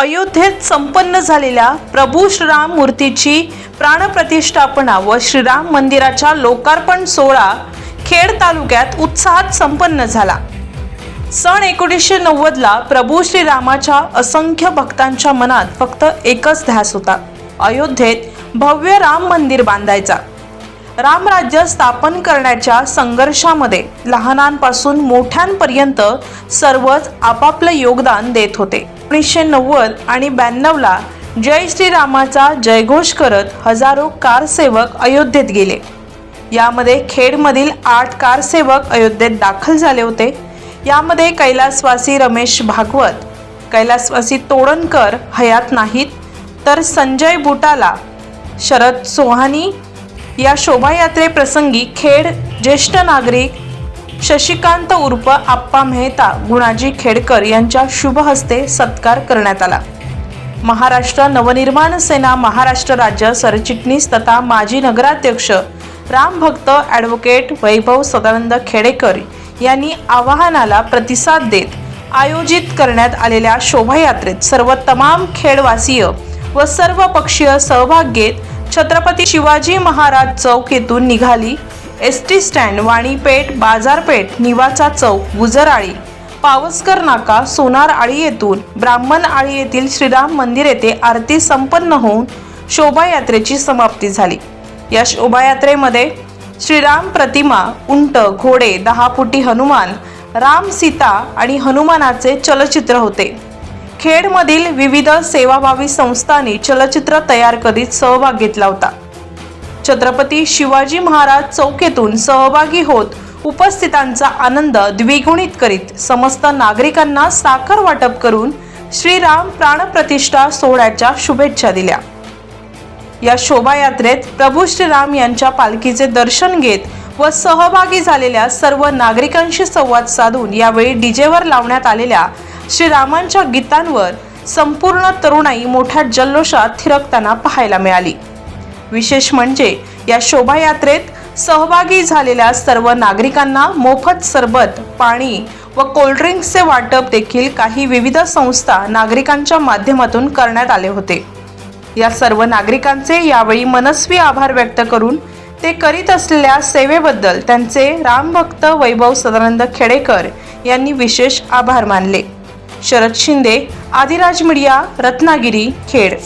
अयोध्येत संपन्न झालेल्या प्रभू श्रीराम मूर्तीची प्राणप्रतिष्ठापना व श्रीराम मंदिराच्या लोकार्पण सोहळा खेड तालुक्यात उत्साहात संपन्न झाला. सन एकोणीसशे नव्वदला प्रभू श्रीरामाच्या असंख्य भक्तांच्या मनात फक्त एकच ध्यास होता. अयोध्येत भव्य राम मंदिर बांधायचा. रामराज्य स्थापन करण्याच्या संघर्षामध्ये लहानांपासून मोठ्यांपर्यंत सर्वच आपापलं योगदान देत होते. एकोणीसशे नव्वद आणि ब्याण्णवला जय श्रीरामाचा जयघोष करत हजारो कारसेवक अयोध्येत गेले. यामध्ये खेडमधील आठ कारसेवक अयोध्येत दाखल झाले होते. यामध्ये कैलासवासी रमेश भागवत कैलासवासी तोडणकर हयात नाहीत तर संजय बुटाला शरद सोहानी या शोभायात्रेप्रसंगी खेड ज्येष्ठ नागरिक शशिकांत उर्फ आप्पा मेहता गुणाजी खेडकर यांच्या शुभ हस्ते सत्कार करण्यात आला. महाराष्ट्र नवनिर्माण सेना महाराष्ट्र राज्य सरचिटणीस तथा माजी नगराध्यक्ष रामभक्त ॲडव्होकेट वैभव सदानंद खेडेकर यांनी आवाहनाला प्रतिसाद देत आयोजित करण्यात आलेल्या शोभायात्रेत सर्व तमाम खेडवासीय व सर्व पक्षीय सहभाग घेत छत्रपती शिवाजी महाराज चौक येथून निघाली. एस टी स्टँड वाणीपेठ बाजारपेठ निवाचा चौक गुजराळी पावसकर नाका सोनार आळी येथून ब्राह्मण आळी येथील श्रीराम मंदिर येथे आरती संपन्न होऊन शोभायात्रेची समाप्ती झाली. या शोभायात्रेमध्ये श्रीराम प्रतिमा उंट घोडे दहा फुटी हनुमान राम सीता आणि हनुमानाचे चलचित्र होते. खेडमधील विविध सेवाभावी संस्थांनी चलचित्र तयार करीत सहभाग घेतला होता. छत्रपती शिवाजी महाराज चौकेतून सहभागी होत उपस्थितांचा आनंद द्विगुणित करीत समस्त नागरिकांना साखर वाटप करून श्रीराम प्राणप्रतिष्ठा सोहळ्याच्या शुभेच्छा दिल्या. या शोभायात्रेत प्रभू श्रीराम यांच्या पालखीचे दर्शन घेत व सहभागी झालेल्या सर्व नागरिकांशी संवाद साधून यावेळी डीजेवर लावण्यात आलेल्या श्रीरामांच्या गीतांवर संपूर्ण तरुणाई मोठ्या जल्लोषात थिरकताना पाहायला मिळाली. विशेष म्हणजे या शोभायात्रेत सहभागी झालेल्या सर्व नागरिकांना मोफत सरबत पाणी व कोल्ड्रिंक्सचे वाटप देखील काही विविध संस्था नागरिकांच्या माध्यमातून करण्यात आले होते. या सर्व नागरिकांचे यावेळी मनस्वी आभार व्यक्त करून ते करीत असलेल्या सेवेबद्दल त्यांचे रामभक्त वैभव सदानंद खेडेकर यांनी विशेष आभार मानले. शरद शिंदे आदिराज मीडिया रत्नागिरी खेड.